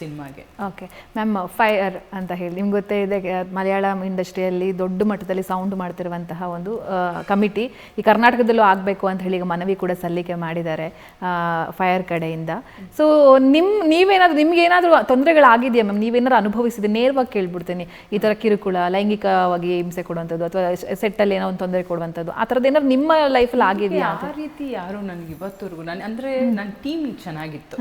ಸಿನಿಮಾಗೆ. Okay ma'am fire ಅಂತ ಹೇಳಿ ನಿಮ್ಗೆ ಗೊತ್ತೇ ಇದೆ ಮಲಯಾಳಂ ಇಂಡಸ್ಟ್ರಿಯಲ್ಲಿ ದೊಡ್ಡ ಮಟ್ಟದಲ್ಲಿ ಸೌಂಡ್ ಮಾಡ್ತಿರುವಂತಹ ಒಂದು ಕಮಿಟಿ ಈ ಕರ್ನಾಟಕದಲ್ಲೂ ಆಗಬೇಕು ಅಂತ ಹೇಳಿ ಈಗ ಮನವಿ ಕೂಡ ಸಲ್ಲಿಕೆ ಮಾಡಿದ್ದಾರೆ ಫೈರ್ ಕಡೆಯಿಂದ. ಸೊ ನಿಮ್ಮ ನೀವೇನಾದರೂ ನಿಮ್ಗೆ ಏನಾದರೂ ತೊಂದರೆಗಳಾಗಿದೆಯಾ ಮ್ಯಾಮ್ ನೀವೇನಾದ್ರು ಅನುಭವಿಸಿದೆ ನೇರವಾಗಿ ಕೇಳ್ಬಿಡ್ತೀನಿ. ಈ ಥರ ಕಿರುಕುಳ ಲೈಂಗಿಕವಾಗಿ ಹಿಂಸೆ ಕೊಡುವಂಥದ್ದು ಅಥವಾ ಸೆಟ್ಟಲ್ಲಿ ಏನೋ ಒಂದು ತೊಂದರೆ ಕೊಡುವಂಥದ್ದು ಆ ಥರದ್ದು ಏನಾದ್ರು ನಿಮ್ಮ ಲೈಫಲ್ಲಿ ಆಗಿದೆಯಾ ಆ ರೀತಿ ಯಾರು ನನಗೆ ಇವತ್ತವರೆಗೂ ನಾನು ಅಂದ್ರೆ ನನ್ನ ಟೀಮ್ ಚೆನ್ನಾಗಿತ್ತು.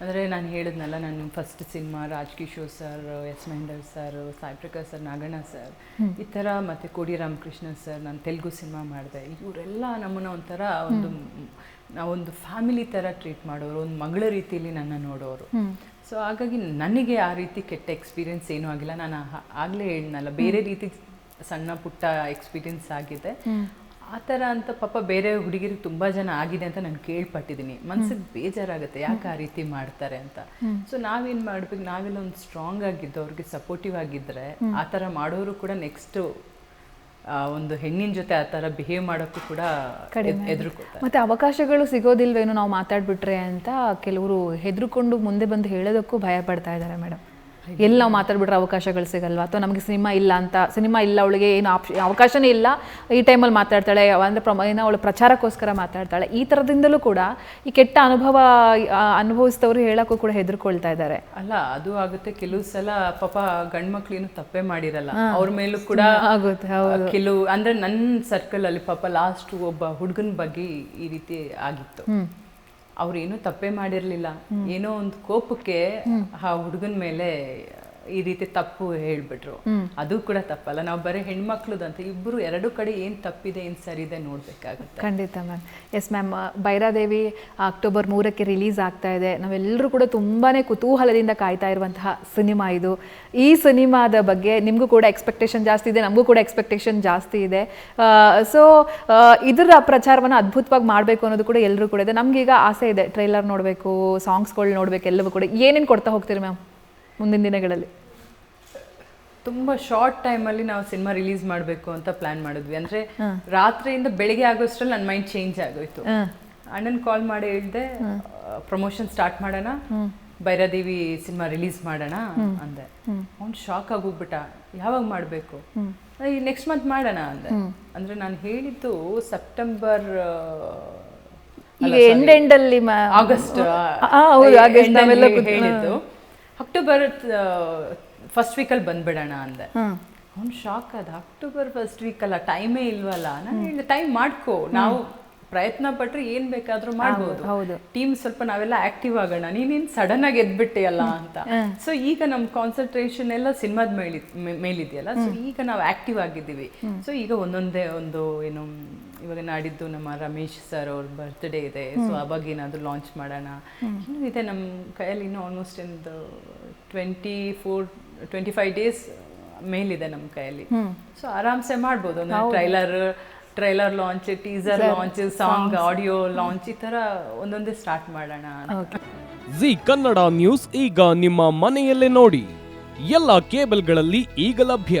ಅಂದ್ರೆ ನಾನು ಹೇಳಿದ್ನಲ್ಲ ನಾನು first cinema Raj Kishore sir S Mender sir Sai Prakash sir Naganna sir ಈ ಥರ ಮತ್ತೆ ಕೋಡಿ ರಾಮಕೃಷ್ಣ ಸರ್ ನಾನು ತೆಲುಗು ಸಿನಿಮಾ ಮಾಡಿದೆ. ಇವರೆಲ್ಲ ನಮ್ಮನ್ನ ಒಂಥರ ಒಂದು ನಾವೊಂದು ಫ್ಯಾಮಿಲಿ ಥರ ಟ್ರೀಟ್ ಮಾಡೋರು ಒಂದು ಮಗಳ ರೀತಿಯಲ್ಲಿ ನನ್ನ ನೋಡೋರು. ಸೊ ಹಾಗಾಗಿ ನನಗೆ ಆ ರೀತಿ ಕೆಟ್ಟ ಎಕ್ಸ್ಪೀರಿಯನ್ಸ್ ಏನೂ ಆಗಿಲ್ಲ. ನಾನು ಆಗಲೇ ಆಗ್ಲೇ ಹೇಳಿದ್ನಲ್ಲ ಬೇರೆ ರೀತಿ ಸಣ್ಣ ಪುಟ್ಟ ಎಕ್ಸ್ಪೀರಿಯೆನ್ಸ್ ಆಗಿದೆ. ಆ ಥರ ಅಂತ ಪಾಪ ಬೇರೆ ಹುಡುಗಿರಿಗೆ ತುಂಬಾ ಜನ ಆಗಿದೆ ಅಂತ ನಾನು ಕೇಳ್ಪಟ್ಟಿದ್ದೀನಿ. ಮನ್ಸಿಗೆ ಬೇಜಾರಾಗುತ್ತೆ ಯಾಕೆ ಆ ರೀತಿ ಮಾಡ್ತಾರೆ ಅಂತ. ಸೊ ನಾವೇನ್ ಮಾಡ್ಬೇಕು ನಾವೆಲ್ಲ ಒಂದು ಸ್ಟ್ರಾಂಗ್ ಆಗಿದ್ದು ಅವ್ರಿಗೆ ಸಪೋರ್ಟಿವ್ ಆಗಿದ್ರೆ ಆ ಥರ ಮಾಡೋರು ಕೂಡ ನೆಕ್ಸ್ಟ್ ಒಂದು ಹೆಣ್ಣಿನ ಜೊತೆ ಆ ಥರ ಬಿಹೇವ್ ಮಾಡೋಕ್ಕೂ ಕೂಡ ಎದುರುಕೋತಾರೆ ಮತ್ತೆ ಅವಕಾಶಗಳು ಸಿಗೋದಿಲ್ವೇನೋ ನಾವು ಮಾತಾಡ್ಬಿಟ್ರೆ ಅಂತ ಕೆಲವರು ಹೆದರ್ಕೊಂಡು ಮುಂದೆ ಬಂದು ಹೇಳೋದಕ್ಕೂ ಭಯ ಪಡ್ತಾ ಇದ್ದಾರೆ ಮೇಡಮ್ ಎಲ್ಲಿ ನಾವು ಮಾತಾಡ್ಬಿಟ್ರೆ ಅವಕಾಶಗಳು ಸಿಗಲ್ವಾ? ಅಥವಾ ನಮಗೆ ಸಿನಿಮಾ ಇಲ್ಲ ಅಂತ ಸಿನಿಮಾ ಇಲ್ಲ ಅವಳಿಗೆ ಏನು ಆಪ್ಷನ್ ಅವಕಾಶನೇ ಇಲ್ಲ. ಈ ಟೈಮಲ್ಲಿ ಮಾತಾಡ್ತಾಳೆ ಅಂದರೆ ಪ್ರಮ ಏನೋ ಅವಳು ಪ್ರಚಾರಕ್ಕೋಸ್ಕರ ಮಾತಾಡ್ತಾಳೆ. ಈ ಥರದಿಂದಲೂ ಕೂಡ ಈ ಕೆಟ್ಟ ಅನುಭವ ಅನುಭವಿಸಿದವರು ಹೇಳೋಕ್ಕೂ ಕೂಡ ಹೆದರ್ಕೊಳ್ತಾ ಇದ್ದಾರೆ. ಅಲ್ಲ ಅದು ಆಗುತ್ತೆ. ಕೆಲವು ಸಲ ಪಾಪ ಗಂಡ್ಮಕ್ಳು ಏನು ತಪ್ಪೇ ಮಾಡಿರಲ್ಲ. ಅವ್ರ ಮೇಲೂ ಕೂಡ ಆಗುತ್ತೆ ಕೆಲವು ಅಂದ್ರೆ ನನ್ನ ಸರ್ಕಲ್ ಅಲ್ಲಿ ಪಾಪ ಲಾಸ್ಟ್ ಒಬ್ಬ ಹುಡುಗನ ಬಗ್ಗೆ ಈ ರೀತಿ ಆಗಿತ್ತು. ಅವ್ರು ಏನೂ ತಪ್ಪೇ ಮಾಡಿರಲಿಲ್ಲ. ಏನೋ ಒಂದು ಕೋಪಕ್ಕೆ ಆ ಹುಡುಗನ ಮೇಲೆ ಈ ರೀತಿ ತಪ್ಪು ಹೇಳ್ಬಿಟ್ರು. ಅದು ಕೂಡ ತಪ್ಪಲ್ಲ. ನಾವು ಬರೀ ಹೆಣ್ಮಕ್ಳದಂತ ಇಬ್ಬರು ಎರಡು ಕಡೆ ಏನು ತಪ್ಪಿದೆ ಏನು ಸರಿ ಇದೆ ನೋಡ್ಬೇಕಾಗುತ್ತೆ. ಖಂಡಿತ ma'am. Yes ma'am Bhairadevi October ಮೂರಕ್ಕೆ ರಿಲೀಸ್ ಆಗ್ತಾ ಇದೆ. ನಾವೆಲ್ಲರೂ ಕೂಡ ತುಂಬಾ ಕುತೂಹಲದಿಂದ ಕಾಯ್ತಾ ಇರುವಂತಹ ಸಿನಿಮಾ ಇದು. ಈ ಸಿನಿಮಾದ ಬಗ್ಗೆ ನಿಮಗೂ ಕೂಡ ಎಕ್ಸ್ಪೆಕ್ಟೇಷನ್ ಜಾಸ್ತಿ ಇದೆ ನಮಗೂ ಕೂಡ ಎಕ್ಸ್ಪೆಕ್ಟೇಷನ್ ಜಾಸ್ತಿ ಇದೆ. ಸೊ ಇದರ ಪ್ರಚಾರವನ್ನು ಅದ್ಭುತವಾಗಿ ಮಾಡಬೇಕು ಅನ್ನೋದು ಕೂಡ ಎಲ್ಲರೂ ಕೂಡ ಇದೆ. ನಮಗೀಗ ಆಸೆ ಇದೆ. ಟ್ರೈಲರ್ ನೋಡಬೇಕು ಸಾಂಗ್ಸ್ಗಳು ನೋಡಬೇಕು ಎಲ್ಲವೂ ಕೂಡ. ಏನೇನು ಕೊಡ್ತಾ ಹೋಗ್ತೀರಿ ಮ್ಯಾಮ್? ಮುಂದಿನ ದಿನಗಳಲ್ಲಿ? ತುಂಬಾ ಶಾರ್ಟ್ ಟೈಮ್ ಅಲ್ಲಿ ನಾವು ಸಿನಿಮಾ ರಿಲೀಸ್ ಮಾಡಬೇಕು ಅಂತ ಪ್ಲಾನ್ ಮಾಡಿದ್ವಿ. ಅಂದ್ರೆ ರಾತ್ರಿಯಿಂದ ಬೆಳಿಗ್ಗೆ ಆಗೋಷ್ಟರಲ್ಲಿ ನನ್ನ ಮೈಂಡ್ ಚೇಂಜ್ ಆಗೋಯ್ತು. ಅಣ್ಣನ್ ಕಾಲ್ ಮಾಡಿ ಹೇಳ್ದೆ ಪ್ರಮೋಷನ್ ಸ್ಟಾರ್ಟ್ ಮಾಡೋಣ ಭೈರಾದೇವಿ ಸಿನಿಮಾ ರಿಲೀಸ್ ಮಾಡೋಣ ಅಂದೆ. ಅವ್ನು ಶಾಕ್ ಆಗೋಗ್ಬಿಟ್ಟ. ಯಾವಾಗ ಮಾಡಬೇಕು? ನೆಕ್ಸ್ಟ್ ಮಂತ್ ಮಾಡೋಣ ಅಂದೆ. ಅಂದ್ರೆ ನಾನು ಹೇಳಿದ್ದು ಸೆಪ್ಟೆಂಬರ್ ಎಂಡ್ ಎಂಡಲ್ಲಿ ಆಗಸ್ಟ್ ಹೇಳಿದ್ದು. ಅಕ್ಟೋಬರ್ ಫಸ್ಟ್ ವೀಕಲ್ಲಿ ಬಂದ್ಬಿಡೋಣ ಅಂದೆ. ಅವ್ನು ಶಾಕ್ ಅದ ಅಕ್ಟೋಬರ್ ಫಸ್ಟ್ ವೀಕಲ್ಲ ಅಲ್ಲ ಟೈಮೇ ಇಲ್ವಲ್ಲ? ನಾನು ಟೈಮ್ ಮಾಡ್ಕೋ. ನಾವು ಪ್ರಯತ್ನ ಪಟ್ಟರೆ ಏನ್ ಬೇಕಾದ್ರೂ ಮಾಡ್ಬೋದು. ಹೌದು. ಟೀಮ್ ಸ್ವಲ್ಪ ನಾವೆಲ್ಲ ಆಕ್ಟಿವ್ ಆಗೋಣ. ನೀನೇನ್ ಸಡನ್ ಆಗಿ ಎದ್ಬಿಟ್ಟೆಯಲ್ಲ ಅಂತ. ಸೊ ಈಗ ನಮ್ ಕಾನ್ಸಂಟ್ರೇಷನ್ ಎಲ್ಲ ಸಿನಿಮಾದ ಮೇಲಿ ಮೇಲಿದೆಯಲ್ಲ? ಸೊ ಈಗ ನಾವು ಆಕ್ಟಿವ್ ಆಗಿದ್ದೀವಿ. ಸೊ ಈಗ ಒಂದೊಂದೇ ಒಂದು ಏನು ಇವಾಗ ನಾಡಿದ್ದು ನಮ್ಮ ರಮೇಶ್ ಸರ್ ಅವ್ರ ಬರ್ತ್ಡೇ ಇದೆ ಸೊ ಅವಾಗ ಏನಾದರೂ ಲಾಂಚ್ ಮಾಡೋಣ. ಇನ್ನೂ ಇದೆ ನಮ್ಮ ಕೈಯಲ್ಲಿ ಇನ್ನೂ ಆಲ್ಮೋಸ್ಟ್ ಒಂದು twenty four twenty five days ಮೇಲಿದೆ ನಮ್ಮ ಕೈಯಲ್ಲಿ. ಸೊ ಆರಾಮ್ಸೆ ಮಾಡ್ಬೋದು. ಒಂದು trailer trailer launch teaser launch song audio launch ಈ ಥರ ಒಂದೊಂದೇ ಸ್ಟಾರ್ಟ್ ಮಾಡೋಣ. ಜಿ ಕನ್ನಡ ನ್ಯೂಸ್ ಈಗ ನಿಮ್ಮ ಮನೆಯಲ್ಲೇ ನೋಡಿ. ಎಲ್ಲ ಕೇಬಲ್ಗಳಲ್ಲಿ ಈಗ ಲಭ್ಯ.